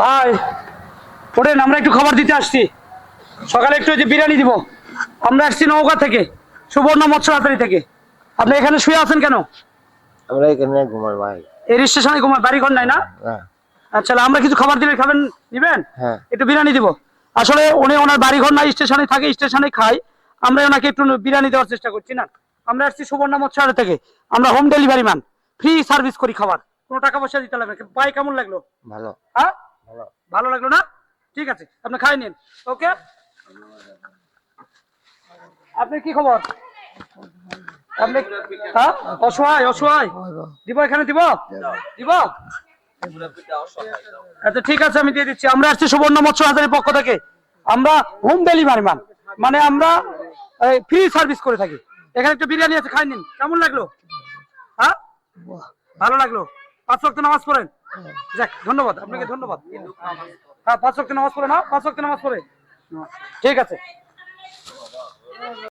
ভাই ওঠেন আমরা একটু খাবার দিতে আসছি। সকালে একটু যে বিরিয়ানি দিব। আমরা আসছি নৌকা থেকে সুবর্ণ মৎস্য হাতারি থেকে। আপনি এখানে শুয়ে আছেন কেন? আমরা এখানে ঘুমাই ভাই। এই স্টেশনে ঘুমার বাড়ি ঘর নাই না? আচ্ছা আমরা কিছু খাবার দিলে খাবেন নিবেন? হ্যাঁ। একটু বিরিয়ানি দিব। আসলে উনি ওনার বাড়ি ঘর নাই স্টেশনে থাকে স্টেশনে খাই। আমরা ওনাকে একটু বিরিয়ানি দেওয়ার চেষ্টা করছি না। আমরা আসছি সুবর্ণ মৎস্য থেকে। আমরা home delivery man free service করি খাবার। কোনো টাকা পয়সা দিতে লাগবে। ভাই কেমন লাগল? ভালো। হ্যাঁ? ভালো লাগল না? ঠিক আছে, আপনি খাই নিন, ওকে? আপনি কি খবর? আপনি হ্যাঁ? অসহায় অসহায়। দিব এখানে, দিব? দিব? আচ্ছা ঠিক আছে, আমি দিয়ে দিচ্ছি। আমরা আসছি সুবর্ণ মৎস্য হাজারের পক্ষ থেকে। আমরা হোম ডেলিভারি মান মানে আমরা ফ্রি সার্ভিস করে থাকি। এখানে একটা বিরিয়ানি আছে, খাই নিন। কেমন লাগল? হ্যাঁ? ভালো লাগল? পাঁচ ওয়াক্ত নামাজ পড়েন? যাক, ধন্যবাদ, আপনাকে ধন্যবাদ। হ্যাঁ পাঁচ শক্তি নামাজ পড়ে না পাঁচ শক্তি নামাজ পড়ে। ঠিক আছে।